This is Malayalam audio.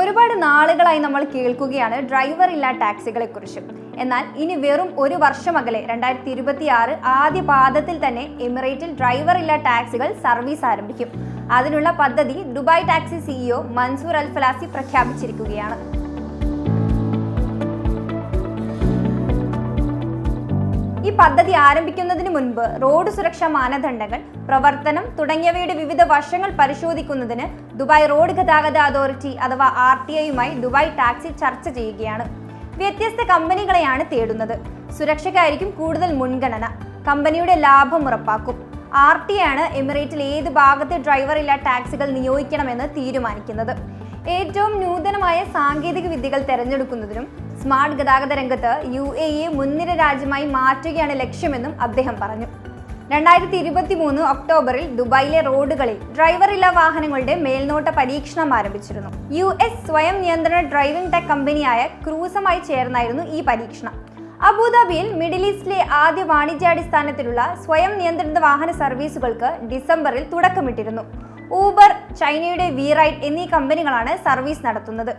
ഒരുപാട് നാളുകളായി നമ്മൾ കേൾക്കുകയാണ് ഡ്രൈവർ ഇല്ലാ ടാക്സികളെ കുറിച്ച്. എന്നാൽ ഇനി വെറും ഒരു വർഷം അകലെ രണ്ടായിരത്തി ഇരുപത്തി ആറ് ആദ്യ പാദത്തിൽ തന്നെ എമിറേറ്റിൽ ഡ്രൈവർ ഇല്ലാ ടാക്സികൾ സർവീസ് ആരംഭിക്കും. അതിനുള്ള പദ്ധതി Dubai taxi CEO Mansoor Al Falasi പ്രഖ്യാപിച്ചിരിക്കുകയാണ്. ഈ പദ്ധതി ആരംഭിക്കുന്നതിന് മുൻപ് റോഡ് സുരക്ഷാ മാനദണ്ഡങ്ങൾ പ്രവർത്തനം തുടങ്ങിയവയുടെ വിവിധ വശങ്ങൾ പരിശോധിക്കുന്നതിന് ദുബായ് റോഡ് ഗതാഗത അതോറിറ്റി അഥവാ ആർ ടി ഐയുമായി ദുബായ് ടാക്സി ചർച്ച ചെയ്യുകയാണ്. വ്യത്യസ്ത കമ്പനികളെയാണ് തേടുന്നത്. സുരക്ഷയ്ക്കായിരിക്കും കൂടുതൽ മുൻഗണന. കമ്പനിയുടെ ലാഭം ഉറപ്പാക്കും. ആർ ടി ആണ് എമിറേറ്റിൽ ഏത് ഭാഗത്തെ ഡ്രൈവറില്ല ടാക്സികൾ നിയോഗിക്കണമെന്ന് തീരുമാനിക്കുന്നത്. ഏറ്റവും നൂതനമായ സാങ്കേതിക വിദ്യകൾ തിരഞ്ഞെടുക്കുന്നതിനും സ്മാർട്ട് ഗതാഗത രംഗത്ത് യു എ ഇ മുൻനിര രാജ്യമായി മാറ്റുകയാണ് ലക്ഷ്യമെന്നും അദ്ദേഹം പറഞ്ഞു. രണ്ടായിരത്തി ഇരുപത്തി മൂന്ന് ഒക്ടോബറിൽ ദുബായിലെ റോഡുകളിൽ ഡ്രൈവറില്ല വാഹനങ്ങളുടെ മേൽനോട്ട പരീക്ഷണം ആരംഭിച്ചിരുന്നു. യു എസ് സ്വയം നിയന്ത്രണ ഡ്രൈവിംഗ് ടെക് കമ്പനിയായ ക്രൂസമായി ചേർന്നായിരുന്നു ഈ പരീക്ഷണം. അബുദാബിയിൽ മിഡിൽ ഈസ്റ്റിലെ ആദ്യ വാണിജ്യാടിസ്ഥാനത്തിലുള്ള സ്വയം നിയന്ത്രിത വാഹന സർവീസുകൾക്ക് ഡിസംബറിൽ തുടക്കമിട്ടിരുന്നു. ഊബർ ചൈനയുടെ വി എന്നീ കമ്പനികളാണ് സർവീസ് നടത്തുന്നത്.